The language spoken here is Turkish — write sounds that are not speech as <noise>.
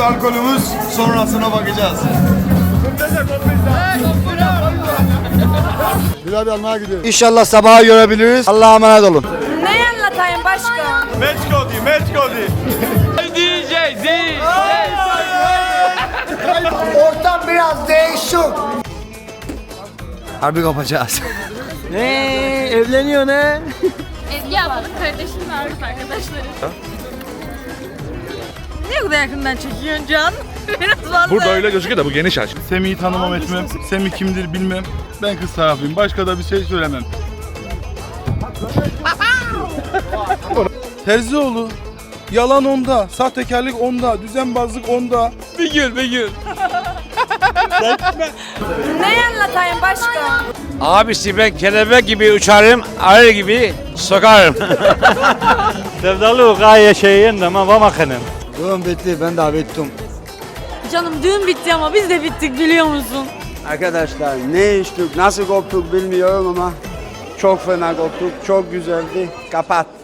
alkolümüz sonrasına bakacağız. Bilal almaya gidiyoruz. İnşallah sabaha görebiliriz. Allah'a emanet olun. Ne anlatayım başka? Meçkodi, Meçkodi. <laughs> Ortam biraz değişik. Harbi kapacağız. <laughs> ne? Evleniyor ne? Ezgi ablanın kardeşim ve arkadaşları. Kadar yakından çekiyorsun Can? <laughs> Biraz vallahi. Burada öyle gözüküyor da bu geniş aç. Semih'i tanımam etmem. Semih kimdir bilmem. Ben kız tarafıyım. Başka da bir şey söylemem. Terzioğlu. Yalan onda, sahtekarlık onda, düzenbazlık onda. <laughs> Ne anlatayım başka? Abisi ben kelebek gibi uçarım, arı gibi sokarım. <laughs> Sevdalı gaye şeyin ama vamakının. Doğum bitti ben de bittim. Canım düğün bitti ama biz de bittik biliyor musun? Arkadaşlar ne içtik, nasıl koptuk bilmiyorum ama çok fena koptuk, çok güzeldi. Kapat.